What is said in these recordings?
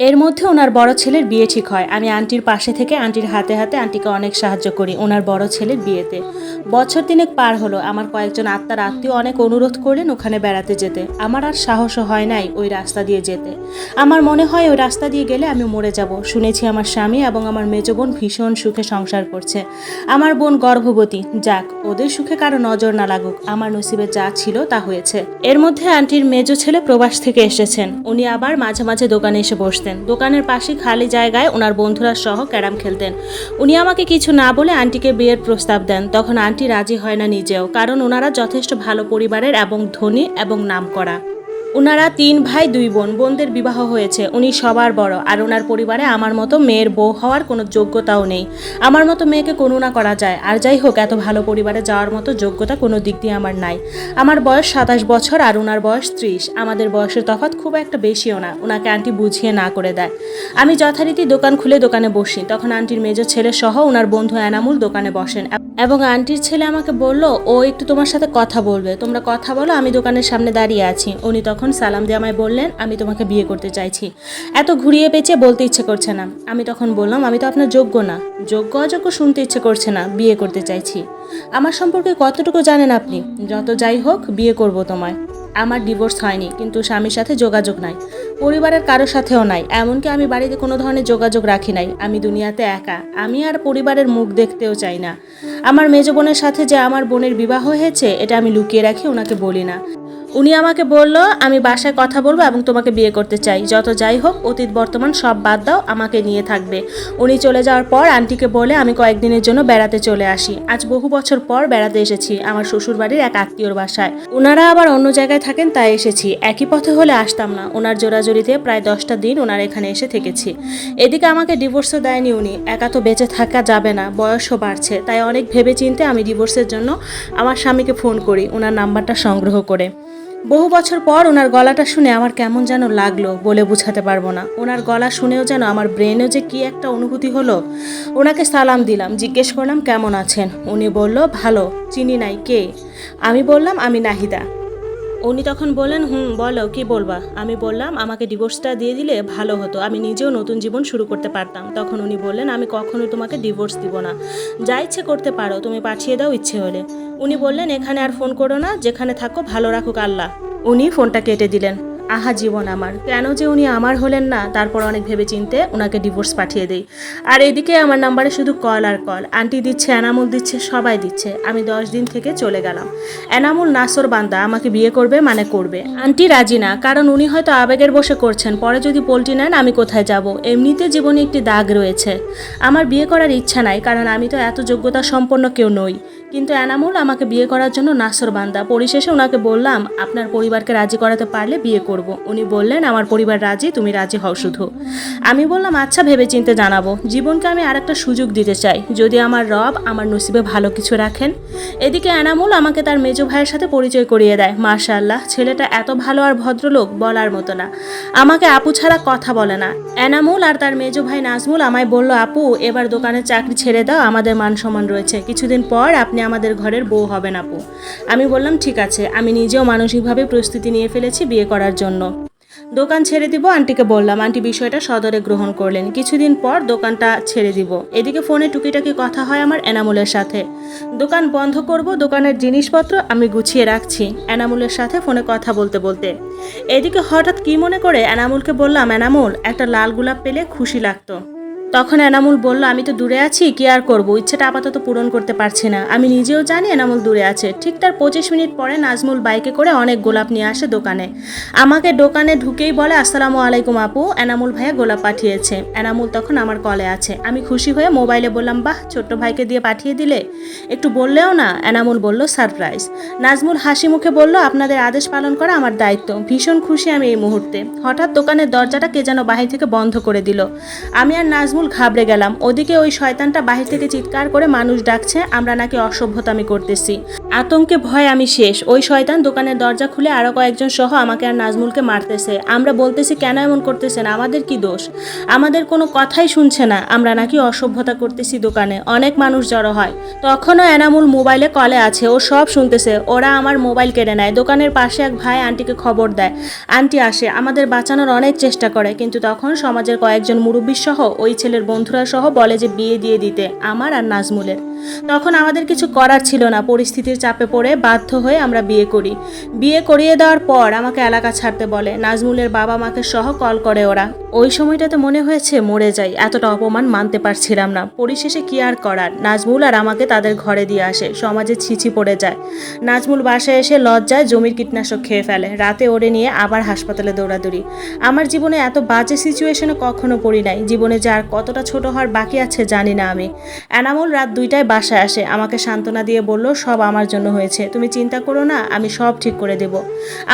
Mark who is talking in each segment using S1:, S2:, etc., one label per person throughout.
S1: এর মধ্যে ওনার বড় ছেলের বিয়ে ঠিক হয়। আমি আন্টির পাশে থেকে আন্টির হাতে হাতে আন্টিকে অনেক সাহায্য করি ওনার বড় ছেলের বিয়েতে। বছর তিনেক পার হলো, আমার কয়েকজন আত্মার আত্মীয় অনেক অনুরোধ করলেন ওখানে বেড়াতে যেতে। আমার আর সাহসও হয় নাই ওই রাস্তা দিয়ে যেতে। আমার মনে হয় ওই রাস্তা দিয়ে গেলে আমি মরে যাব। শুনেছি আমার স্বামী এবং আমার মেজ বোন ভীষণ সুখে সংসার করছে। আমার বোন গর্ভবতী। যাক, ওদের সুখে কারও নজর না লাগুক। আমার নসিবে যা ছিল তা হয়েছে। এর মধ্যে আন্টির মেজ ছেলে প্রবাস থেকে এসেছেন। উনি আবার মাঝে মাঝে দোকানে এসে বসতেন। দোকানের পাশে খালি জায়গায় ওনার বন্ধুরা সহ ক্যারাম খেলতেন। উনি আমাকে কিছু না বলে আন্টিকে বিয়ের প্রস্তাব দেন। তখন আন্টি রাজি হয় না নিজেও, কারণ ওনারা যথেষ্ট ভালো পরিবারের এবং ধনী এবং নামকরা। ওনারা তিন ভাই, দুই বোন। বোনদের বিবাহ হয়েছে। উনি সবার বড়। আর ওনার পরিবারে আমার মতো মেয়ের বউ হওয়ার কোনো যোগ্যতাও নেই। আমার মতো মেয়েকে করুণা করা যায়। আর যাই হোক, এত ভালো পরিবারে যাওয়ার মতো যোগ্যতা কোনো দিক দিয়ে আমার নাই। আমার বয়স সাতাশ বছর আর ওনার বয়স ত্রিশ। আমাদের বয়সের তফাৎ খুব একটা বেশিও না। ওনাকে আন্টি বুঝিয়ে না করে দেয়। আমি যথারীতি দোকান খুলে দোকানে বসি। তখন আন্টির মেজো ছেলে সহ ওনার বন্ধু এনামুল দোকানে বসেন। এবং আন্টির ছেলে আমাকে বলল, ও একটু তোমার সাথে কথা বলবে। তোমরা কথা বলো, আমি দোকানের সামনে দাঁড়িয়ে আছি। উনি তখন সালাম দিয়ে আমায় বললেন, আমি তোমাকে বিয়ে করতে চাইছি। এত ঘুরিয়ে পেঁচে বলতে ইচ্ছে করছে না। আমি তখন বললাম, আমি তো আপনার যোগ্য না। যোগ্য, অযোগ্য শুনতে ইচ্ছে করছে না, বিয়ে করতে চাইছি। আমার সম্পর্কে কতটুকু জানেন আপনি? যত যাই হোক, বিয়ে করব তোমায়। আমার ডিভোর্স হয়নি, কিন্তু স্বামীর সাথে যোগাযোগ নাই। পরিবারের কারোর সাথেও নাই। এমনকি আমি বাড়িতে কোনো ধরনের যোগাযোগ রাখি নাই। আমি দুনিয়াতে একা। আমি আর পরিবারের মুখ দেখতেও চাই না। আমার মেজ বোনের সাথে যে আমার বোনের বিবাহ হয়েছে, এটা আমি লুকিয়ে রাখি, ওনাকে বলি না। উনি আমাকে বলল, আমি বাসায় কথা বলব এবং তোমাকে বিয়ে করতে চাই। যত যাই হোক, অতীত, বর্তমান সব বাদ দাও, আমাকে নিয়ে থাকবে। উনি চলে যাওয়ার পর আন্টিকে বলে, আমি কয়েকদিনের জন্য বেড়াতে চলে আসি। আজ বহু বছর পর বেড়াতে এসেছি, আমার শ্বশুর বাড়ির এক আত্মীয়র বাসায়। ওনারা আবার অন্য জায়গায় থাকেন, তাই এসেছি। একই পথে হলে আসতাম না। ওনার জোরাজোরিতে প্রায় দশটা দিন ওনার এখানে এসে থেকেছি। এদিকে আমাকে ডিভোর্সও দেয়নি উনি। একা তো বেঁচে থাকা যাবে না, বয়সও বাড়ছে। তাই অনেক ভেবে চিনতে আমি ডিভোর্সের জন্য আমার স্বামীকে ফোন করি ওনার নাম্বারটা সংগ্রহ করে। বহু বছর পর ওনার গলাটা শুনে আমার কেমন যেন লাগল বলে বুঝাতে পারব না। ওনার গলা শুনেও যেন আমার ব্রেনেও যে কি একটা অনুভূতি হলো, ওনাকে সালাম দিলাম, জিজ্ঞেস করলাম, কেমন আছেন? উনি বলল, ভালো, চিনি নাই, কে? আমি বললাম, আমি নাহিদা। উনি তখন বললেন, হুম, বলো, কি বলবা? আমি বললাম, আমাকে ডিভোর্সটা দিয়ে দিলে ভালো হতো, আমি নিজেও নতুন জীবন শুরু করতে পারতাম। তখন উনি বললেন, আমি কখনোই তোমাকে ডিভোর্স দিব না। যা ইচ্ছে করতে পারো, তুমি পাঠিয়ে দাও ইচ্ছে হলে। উনি বললেন, এখানে আর ফোন করো না, যেখানে থাকো ভালো রাখুক আল্লাহ। উনি ফোনটা কেটে দিলেন। আহা, জীবন আমার। কেন যে উনি আমার হলেন না, তারপর অনেক ভেবে চিনতে ওনাকে ডিভোর্স পাঠিয়ে দেই। আর এদিকে আমার নাম্বারে শুধু কল আর কল। আন্টি দিচ্ছে, এনামুল দিচ্ছে, সবাই দিচ্ছে। আমি দশ দিন থেকে চলে গেলাম। এনামুল নাসর বান্দা, আমাকে বিয়ে করবে মানে করবে। আন্টি রাজি না, কারণ উনি হয়তো আবেগের বসে করছেন। পরে যদি পোলট্রি নেন, আমি কোথায় যাব? এমনিতে জীবনে একটি দাগ রয়েছে। আমার বিয়ে করার ইচ্ছা নাই, কারণ আমি তো এত যোগ্যতা সম্পন্ন কেউ নই। কিন্তু এনামুল আমাকে বিয়ে করার জন্য নাসর বান্দা। পরিশেষে ওনাকে বললাম, আপনার পরিবারকে রাজি করাতে পারলে বিয়ে করব। উনি বললেন, আমার পরিবার রাজি, তুমি রাজি হও শুধু। আমি বললাম আচ্ছা ভেবে চিনতে জানাব। জীবনকে আমি আরেকটা সুযোগ দিতে চাই। যদি আমার রব আমার নসিবে ভালো কিছু রাখেন, এদিকে এনামুল আমাকে তার মেজো ভাইয়ের সাথে পরিচয় করিয়ে দেয়। মার্শাল্লাহ ছেলেটা এত ভালো আর ভদ্রলোক বলার মতো না। আমাকে আপু ছাড়া কথা বলে না। এনামুল আর তার মেজো ভাই নাজমুল আমায় বলল, আপু, এবার দোকানের চাকরি ছেড়ে দাও, আমাদের মান সম্মান রয়েছে। কিছুদিন পর আপনি আমাদের ঘরের বউ হবেন আপু। আমি বললাম, ঠিক আছে। আমি নিজেও মানসিকভাবে প্রস্তুতি নিয়ে ফেলেছি বিয়ে করার জন্য। দোকান ছেড়ে দিব, আন্টিকে বললাম। আন্টি বিষয়টা সদরে গ্রহণ করলেন। কিছুদিন পর দোকানটা ছেড়ে দিব। এদিকে ফোনে টুকিটাকি কথা হয় আমার এনামুলের সাথে। দোকান বন্ধ করব, দোকানের জিনিসপত্র আমি গুছিয়ে রাখছি। এনামুলের সাথে ফোনে কথা বলতে বলতে। এদিকে হঠাৎ কি মনে করে এনামুলকে বললাম, এনামুল, একটা লাল গোলাপ পেলে খুশি লাগতো। তখন এনামুল বলল, আমি তো দূরে আছি, কি আর করব? ইচ্ছেটা আপাতত পূরণ করতে পারছি না। আমি নিজেও জানি এনামুল দূরে আছে। ঠিক তার পঁচিশ মিনিট পরে নাজমুল বাইকে করে অনেক গোলাপ নিয়ে আসে দোকানে। আমাকে দোকানে ঢুকেই বলে, আসসালামু আলাইকুম আপু। এনামুল ভাইয়া গোলাপ পাঠিয়েছে। এনামুল তখন আমার কলে আছে। আমি খুশি হয়ে মোবাইলে বললাম, বাহ, ছোট্ট ভাইকে দিয়ে পাঠিয়ে দিলে? একটু বললেও না, এনামুল বলল, সারপ্রাইজ। নাজমুল হাসি মুখে বলল, আপনাদের আদেশ পালন করা আমার দায়িত্ব। ভীষণ খুশি আমি এই মুহূর্তে। হঠাৎ দোকানের দরজাটা কে যেন বাহির থেকে বন্ধ করে দিল। আমি আর নাজমুল ঘাবড়ে গেলাম। ওদিকে ওই শয়তানটা বাহির থেকে চিৎকার করে, মানুষ ডাকছে, আমরা নাকি অসভ্যতামি করতেছি। আতঙ্কে ভয় আমি শেষ। ওই শয়তান দোকানের দরজা খুলে আরও কয়েকজন সহ আমাকে আর নাজমুলকে মারতেছে। আমরা বলতেছি, কেন এমন করতেছেন? আমাদের কি দোষ? আমাদের কোনো কথাই শুনছে না। আমরা নাকি অসভ্যতা করতেছি দোকানে। অনেক মানুষ জড়ো হয়। তখনও এনামুল মোবাইলে কলে আছে। ও সব শুনতেছে। ওরা আমার মোবাইল কেড়ে নেয়। দোকানের পাশে এক ভাই আন্টিকে খবর দেয়। আন্টি আসে। আমাদের বাঁচানোর অনেক চেষ্টা করে। কিন্তু তখন সমাজের কয়েকজন মুরব্বী সহ ওই ছেলের বন্ধুরা সহ বলে যে, বিয়ে দিয়ে দিতে। আমার আর নাজমুলের। তখন আমাদের কিছু করার ছিল না। পরিস্থিতির চাপে পড়ে বাধ্য হয়ে আমরা বিয়ে করি। বিয়ে করিয়ে দেওয়ার পর আমাকে এলাকা ছাড়তে বলে। নাজমুলের বাবা মাকে সহ কল করে ওরা। ওই সময়টাতে মনে হয়েছে মরে যাই, এতটা অপমান মানতে পারছিলাম না। পরিশেষে কি আর করার? নাজমুল আর আমাকে তাদের ঘরে দিয়ে আসে, সমাজে ছিছি পড়ে যায়। নাজমুল বাসায় এসে লজ্জায় জমির কীটনাশক খেয়ে ফেলে, রাতে ওরে নিয়ে আবার হাসপাতালে দৌড়াদৌড়ি। আমার জীবনে এত বাজে সিচুয়েশনে কখনো পড়ি নাই, জীবনে যার কতটা ছোট হওয়ার বাকি আছে জানি না আমি। এনামুল রাত দুইটায় বাসায় আসে, আমাকে সান্ত্বনা দিয়ে বলল, সব আমার জন্য হয়েছে, তুমি চিন্তা করো না, আমি সব ঠিক করে দেব।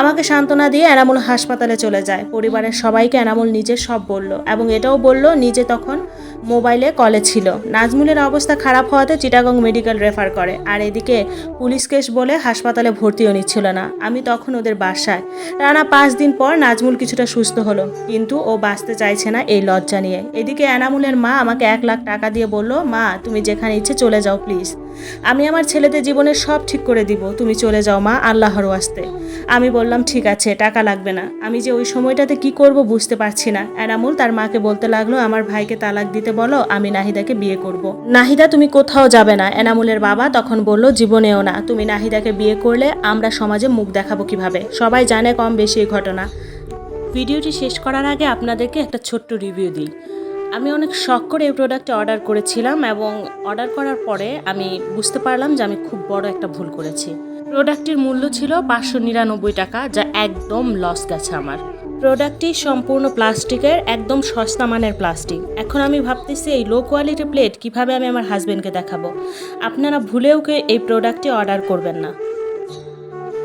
S1: আমাকে সান্ত্বনা দিয়ে এনামুল হাসপাতালে চলে যায়, পরিবারের সবাইকে এনামুল নিজে সব বলল এবং এটাও বলল নিজে তখন মোবাইলে কলে ছিল। নাজমুলের অবস্থা খারাপ হওয়াতে চিটাগং মেডিকেল রেফার করে। আর এদিকে পুলিশ কেস বলে হাসপাতালে ভর্তিও নিচ্ছিল না। আমি তখন ওদের বাসায়। টানা পাঁচ দিন পর নাজমুল কিছুটা সুস্থ হলো। কিন্তু ও বাঁচতে চাইছে না এই লজ্জা নিয়ে। এদিকে এনামুলের মা আমাকে এক লাখ টাকা দিয়ে বলল, মা, তুমি যেখানে ইচ্ছে চলে যাও, প্লিজ। আমি আমার ছেলেদের জীবনের সব ঠিক করে দিব। তুমি চলে যাও, মা, আল্লাহর আসতে আমি বললাম, ঠিক আছে, টাকা লাগবে না। আমি যে ওই সময়টাতে কি করব বুঝতে পারছি না। এনামুল তার মাকে বলতে লাগল, আমার ভাইকে তালাক দিতে বলো, আমি নাহিদাকে বিয়ে করব। নাহিদা, তুমি কোথাও যাবে না। এনামুলের বাবা তখন বলল, জীবনেও না। তুমি নাহিদাকে বিয়ে করলে আমরা সমাজে মুখ দেখাবো কীভাবে? সবাই জানে কম বেশি এই ঘটনা। ভিডিওটি শেষ করার আগে আপনাদেরকে একটা ছোট্ট রিভিউ দিই। আমি অনেক শখ করে এই প্রোডাক্টটা অর্ডার করেছিলাম এবং অর্ডার করার পরে আমি বুঝতে পারলাম যে আমি খুব বড় একটা ভুল করেছি। প্রোডাক্টটির মূল্য ছিল পাঁচশো নিরানব্বই টাকা, যা একদম লস গেছে আমার। প্রোডাক্টটি সম্পূর্ণ প্লাস্টিকের, একদম সস্তা মানের প্লাস্টিক। এখন আমি ভাবতেছি এই লো কোয়ালিটি প্লেট কীভাবে আমি আমার হাজব্যান্ডকে দেখাবো। আপনারা ভুলেও কেউ এই প্রোডাক্টটি অর্ডার করবেন না।